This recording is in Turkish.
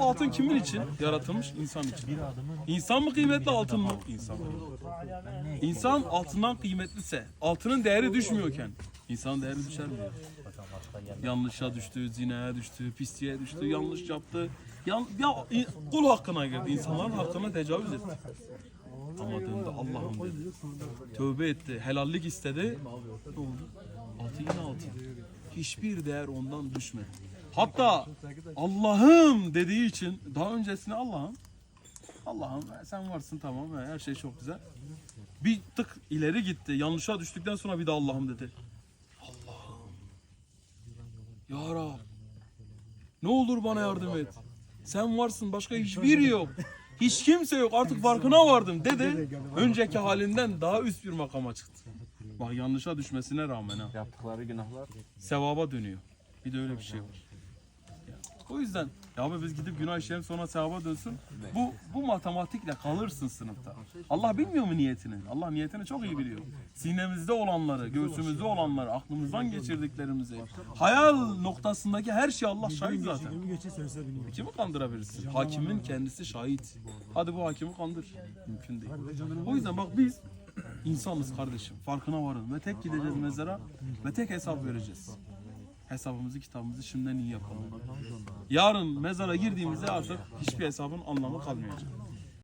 Bu altın kimin için yaratılmış? İnsan için. İnsan mı kıymetli altın mı? İnsan. İnsan altından kıymetliyse, altının değeri düşmüyorken insan değeri düşer mi? Yanlışa düştü, zinaya düştü, pisliğe düştü, yanlış yaptı. Yan, ya kul hakkına girdi, insanların hakkına tecavüz etti. Ama döndü Allah'ım dedi. Tövbe etti, helallik istedi. Ne oldu? Altı yine altın. Hiçbir değer ondan düşmedi. Hatta Allah'ım dediği için daha öncesine Allah'ım Allah'ım sen varsın tamam her şey çok güzel. Bir tık ileri gitti. Yanlışa düştükten sonra bir de Allah'ım dedi. Allah'ım. Ya Rab. Ne olur bana yardım et. Sen varsın başka hiçbir yok. Hiç kimse yok artık farkına vardım dedi. Önceki halinden daha üst bir makama çıktı. Bak yanlışa düşmesine rağmen ha. Yaptıkları günahlar. Sevaba dönüyor. Bir de öyle bir şey var. Ya, O yüzden ya abi biz gidip günah işleyelim sonra sevaba dönsün. Bu bu matematikle kalırsın sınıfta. Allah bilmiyor mu niyetini? Allah niyetini çok iyi biliyor. Sinemizde olanları, göğsümüzde olanları, aklımızdan geçirdiklerimizi, hayal noktasındaki her şey Allah şahit zaten. Kimi kandırabilirsin? Hakimin kendisi şahit. Hadi bu hakimi kandır. Mümkün değil. O yüzden bak biz insanız kardeşim. Farkına varın. Ve tek gideceğiz mezara ve tek hesap vereceğiz. Hesabımızı kitabımızı şimdiden iyi yapalım. Yarın mezara girdiğimizde artık hiçbir hesabın anlamı kalmayacak.